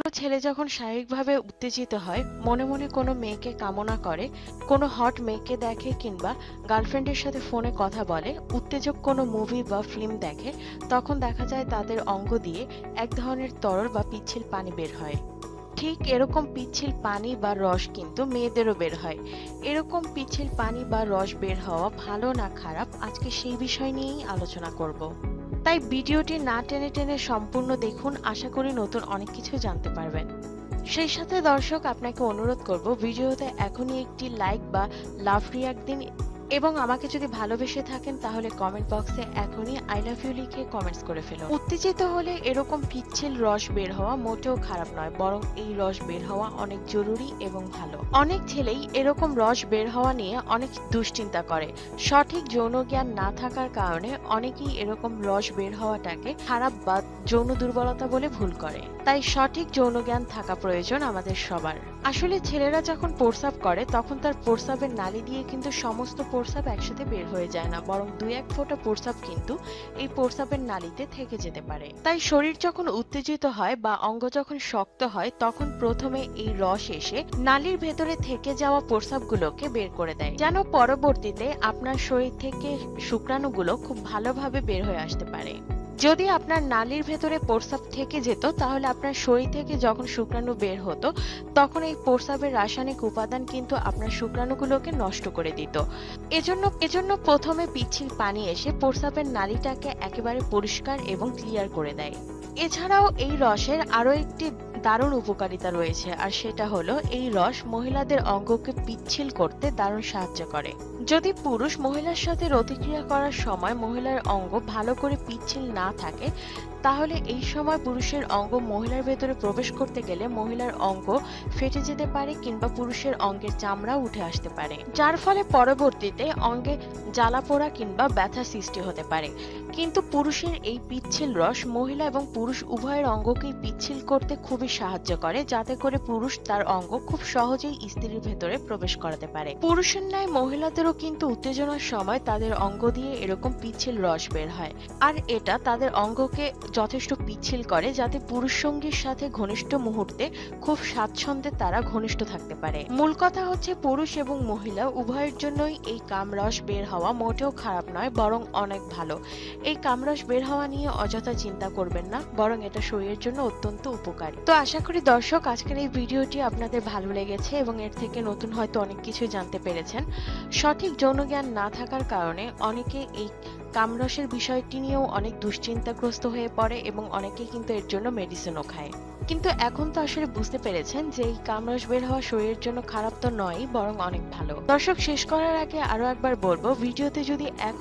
কোনো ছেলে যখন শারীরিকভাবে উত্তেজিত হয়, মনে মনে কোনো মেয়েকে কামনা করে, কোনো হট মেয়েকে দেখে কিংবা গার্লফ্রেন্ডের সাথে ফোনে কথা বলে, উত্তেজক কোনো মুভি বা ফিল্ম দেখে, তখন দেখা যায় তাদের অঙ্গ দিয়ে এক ধরনের তরল বা পিচ্ছিল পানি বের হয়। ঠিক এরকম পিচ্ছিল পানি বা রস কিন্তু মেয়েদেরও বের হয়। এরকম পিচ্ছিল পানি বা রস বের হওয়া ভালো না খারাপ, আজকে সেই বিষয় নিয়েই আলোচনা করব। তাই ভিডিওটি না টেনে টেনে সম্পূর্ণ দেখুন। আশা করি নতুন অনেক কিছু জানতে পারবেন। সেই সাথে দর্শক, আপনাকে অনুরোধ করব, ভিডিওতে এখনই একটি লাইক বা লাভ রিয়াক্ট দিন এবং আমাকে যদি ভালোবেসে থাকেন, তাহলে কমেন্ট বক্সে এখনই আই লাভ ইউ লিখে কমেন্টস করে ফেলুন। উত্তেজিত হলে এরকম পিচ্ছিল রস বের হওয়া মোটেও খারাপ নয়, বরং এই রস বের হওয়া অনেক জরুরি এবং ভালো। অনেক ছেলেই এরকম রস বের হওয়া নিয়ে অনেক দুশ্চিন্তা করে। সঠিক যৌন জ্ঞান না থাকার কারণে অনেকেই এরকম রস বের হওয়াটাকে খারাপ বা যৌন দুর্বলতা বলে ভুল করে। তাই সঠিক যৌন জ্ঞান থাকা প্রয়োজন আমাদের সবার। আসলে ছেলেরা যখন প্রস্রাব করে, তখন তার প্রস্রাবের নালী দিয়ে কিন্তু সমস্ত প্রস্রাব একসাথে বের হয়ে যায় না, বরং দুই এক ফোঁটা প্রসাব কিন্তু এই প্রসাবের নালীতে থেকে যেতে পারে। তাই শরীর যখন উত্তেজিত হয় বা অঙ্গ যখন শক্ত হয়, তখন প্রথমে এই রস এসে নালীর ভেতরে থেকে যাওয়া প্রস্রাবগুলোকে বের করে দেয়। যেন পরবর্তীতে আপনার শরীর থেকে শুক্রাণুগুলো খুব ভালোভাবে বের হয়ে আসতে পারে। যদি আপনার নালির ভেতরে প্রস্রাব থেকে যেত, তাহলে আপনার শরীর থেকে যখন শুক্রাণু বের হতো, তখন এই প্রস্রাবের রাসায়নিক উপাদান কিন্তু আপনার শুক্রাণুগুলোকে নষ্ট করে দিত। এজন্য এজন্য প্রথমে পিচ্ছিল পানি এসে প্রস্রাবের নালিটাকে একেবারে পরিষ্কার এবং ক্লিয়ার করে দেয়। এছাড়াও এই রসের আরও একটি দারুণ উপকারিতা রয়েছে, আর সেটা হলো এই রস মহিলাদের অঙ্গকে পিচ্ছিল করতে দারুণ সাহায্য করে। যদি পুরুষ মহিলার সাথে রতিক্রিয়া করার সময় মহিলার অঙ্গ ভালো করে পিচ্ছিল না থাকে তাহলে এই সময় পুরুষের অঙ্গ মহিলার ভেতরে প্রবেশ করতে গেলে মহিলার অঙ্গ ফেটে যেতে পারে কিংবা পুরুষের অঙ্গের চামড়া উঠে আসতে পারে। যার ফলে পরবর্তীতে অঙ্গে জ্বালা পোড়া কিংবা ব্যথা সৃষ্টি হতে পারে। কিন্তু পুরুষের এই পিচ্ছিল রস মহিলা এবং পুরুষ উভয়ের অঙ্গকেই পিচ্ছিল করতে খুবই সাহায্য করে, যাতে করে পুরুষ তার অঙ্গ খুব সহজেই স্ত্রীর ভেতরে প্রবেশ করাতে পারে। পুরুষের ন্যায় মহিলাদেরও কিন্তু উত্তেজনার সময় তাদের অঙ্গ দিয়ে এরকম পিচ্ছিল রস বের হয়। আর এটা তাদের অঙ্গকে যথেষ্ট পিচ্ছিল করে যাতে পুরুষ সঙ্গীর সাথে ঘনিষ্ঠ মুহূর্তে খুব স্বাচ্ছন্দ্যে তারা ঘনিষ্ঠ থাকতে পারে। মূল কথা হচ্ছে পুরুষ এবং মহিলা উভয়ের জন্যই এই কামরস বের হওয়া মোটেও খারাপ নয়, বরং অনেক ভালো। এই কামরস বের হওয়া নিয়ে অযথা চিন্তা করবেন না, বরং এটা শরীরের জন্য অত্যন্ত উপকারী। তো আশা করি দর্শক, আজকের এই ভিডিওটি আপনাদের ভালো লেগেছে এবং এর থেকে নতুন হয়তো অনেক কিছু জানতে পেরেছেন। সঠিক যৌন জ্ঞান না থাকার কারণে অনেকে এই কামরসের বিষয়টি নিয়েও অনেক দুশ্চিন্তাগ্রস্ত হয়ে পড়ে এবং অনেকে কিন্তু এর জন্য মেডিসিনও খায়। কিন্তু এখন তো আসলে বুঝতে পেরেছেন যে এই কামরস বের হওয়া শরীরের জন্য খারাপ তো নয় বরং অনেক ভালো। দর্শক, শেষ করার আগে আরও একবার বলব, ভিডিওতে যদি এখন